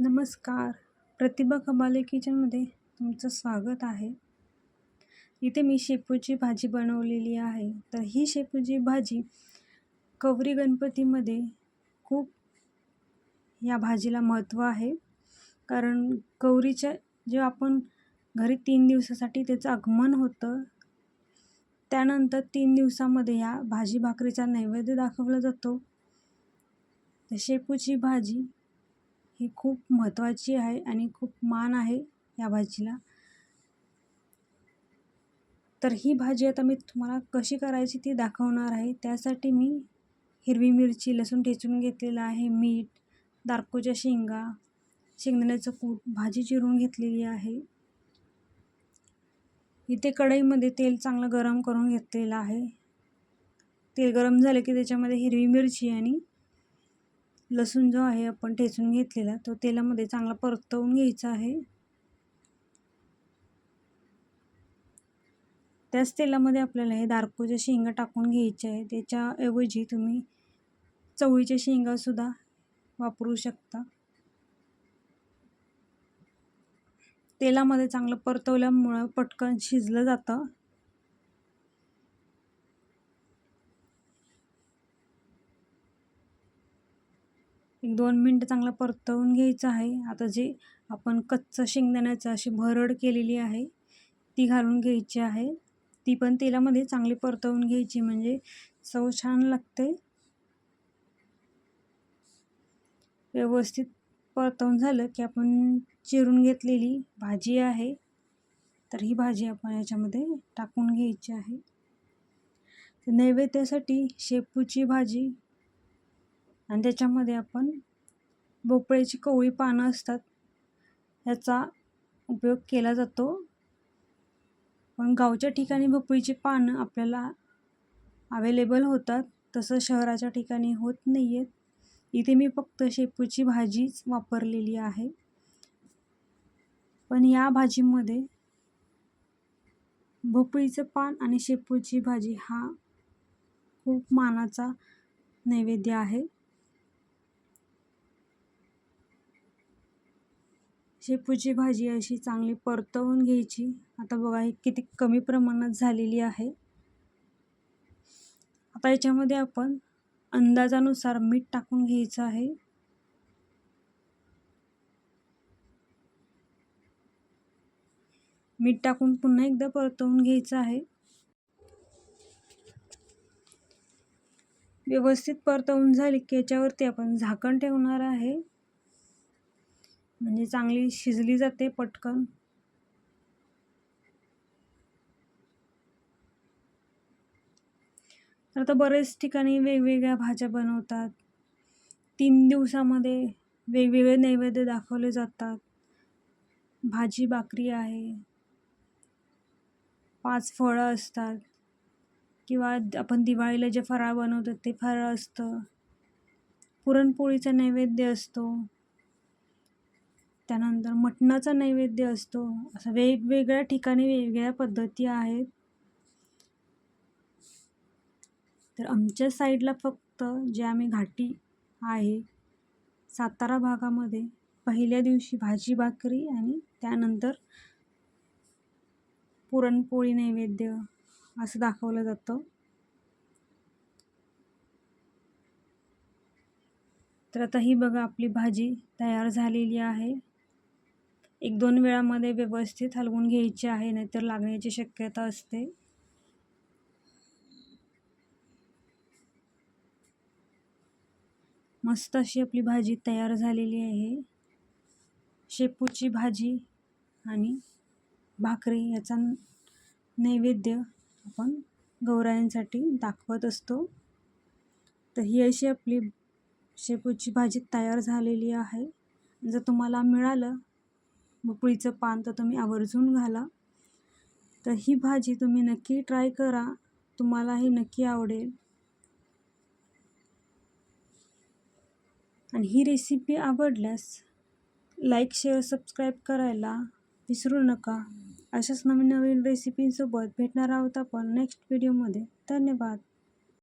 नमस्कार. प्रतिभा कबाले किचनमध्ये तुमचं स्वागत आहे. इथे मी शेपूची भाजी बनवलेली आहे. तर ही शेपूची भाजी कवरी गणपतीमध्ये खूप या भाजीला महत्त्व आहे. कारण गौरीच्या जेव्हा आपण घरी तीन दिवसासाठी त्याचं आगमन होतं त्यानंतर तीन दिवसामध्ये या भाजी भाकरीचा नैवेद्य दाखवला जातो. शेपूची भाजी ही खूप महत्त्वाची आहे आणि खूप मान आहे या भाजीला. तर ही भाजी आता मी तुम्हाला कशी करायची ती दाखवणार आहे. त्यासाठी मी हिरवी मिरची लसूण ठेचून घेतलेलं आहे मीठ दारकोच्या शेंगा शेंगदाण्याचं कूट भाजी चिरून घेतलेली आहे. इथे कढईमध्ये तेल चांगलं गरम करून घेतलेलं आहे. तेल गरम झालं की त्याच्यामध्ये हिरवी मिरची आणि लसूण जो आहे आपण ठेचून घेतलेला तो तेलामध्ये चांगला परतवून घ्यायचा आहे. त्याच तेलामध्ये आपल्याला हे दारकोच्या शेंगा टाकून घ्यायचे आहे. त्याच्याऐवजी तुम्ही चवळीच्या शेंगासुद्धा वापरू शकता. तेलामध्ये चांगलं परतवल्यामुळं पटकन शिजलं जातं. एक दोन मिनटं चांगलं परतवून घ्यायचं आहे. आता जे आपण कच्चं शेंगदाण्याचं अशी भरड केलेली आहे ती घालून घ्यायची आहे. ती पण तेलामध्ये चांगली परतवून घ्यायची म्हणजे चव छान लागते. व्यवस्थित परतवून झालं की आपण चिरून घेतलेली भाजी आहे. तर ही भाजी आपण याच्यामध्ये टाकून घ्यायची आहे. नैवेद्यासाठी शेपूची भाजी आणि त्याच्यामध्ये आपण भोपळ्याची कवळी पानं असतात याचा उपयोग केला जातो. पण गावच्या ठिकाणी भोपळीची पानं आपल्याला अवेलेबल होतात तसं शहराच्या ठिकाणी होत नाही आहेत इथे मी फक्त शेपूची भाजीच वापरलेली आहे. पण या भाजीमध्ये भोपळीचं पान आणि शेपूची भाजी हा खूप मानाचा नैवेद्य आहे. शेपूची भाजी अशी चांगली परतवून घ्यायची. आता बघा ही किती कमी प्रमाणात झालेली आहे. आता याच्यामध्ये आपण अंदाजानुसार मीठ टाकून घ्यायचं आहे. मीठ टाकून पुन्हा एकदा परतवून घ्यायचं आहे. व्यवस्थित परतवून झाली की याच्यावरती आपण झाकण ठेवणार आहे. म्हणजे चांगली शिजली जाते पटकन. तर आता बरेच ठिकाणी वेगवेगळ्या भाज्या बनवतात. तीन दिवसामध्ये वेगवेगळे नैवेद्य दाखवले जातात. भाजी भाकरी आहे. पाच फळं असतात. किंवा आपण दिवाळीला जे फराळ बनवतो ते फराळ असतं. पुरणपोळीचा नैवेद्य असतो. त्यानंतर मटणाचा नैवेद्य असतो. असं वेगवेगळ्या ठिकाणी वेगवेगळ्या पद्धती आहेत. तर आमच्या साईडला फक्त जे आम्ही घाटी आहे सातारा भागामध्ये पहिल्या दिवशी भाजी भाकरी आणि त्यानंतर पुरणपोळी नैवेद्य असं दाखवलं जातं. तर आता ही बघा आपली भाजी तयार झालेली आहे. एक दोन वेळामध्ये व्यवस्थित हलवून घ्यायची आहे नाहीतर लागण्याची शक्यता असते. मस्त अशी आपली भाजी तयार झालेली आहे. शेपूची भाजी आणि भाकरी याचा नैवेद्य आपण गौरायांसाठी दाखवत असतो. तर ही अशी आपली शेपूची भाजी तयार झालेली आहे. जर तुम्हाला मिळालं भोपळीचं पान तर तुम्ही आवर्जून घाला. तर ही भाजी तुम्ही नक्की ट्राय करा. तुम्हालाही नक्की आवडेल. आणि ही रेसिपी आवडल्यास लाईक शेअर सबस्क्राईब करायला विसरू नका. अशाच नवीन नवीन रेसिपींसोबत भेटणार आहोत आपण नेक्स्ट व्हिडिओमध्ये धन्यवाद.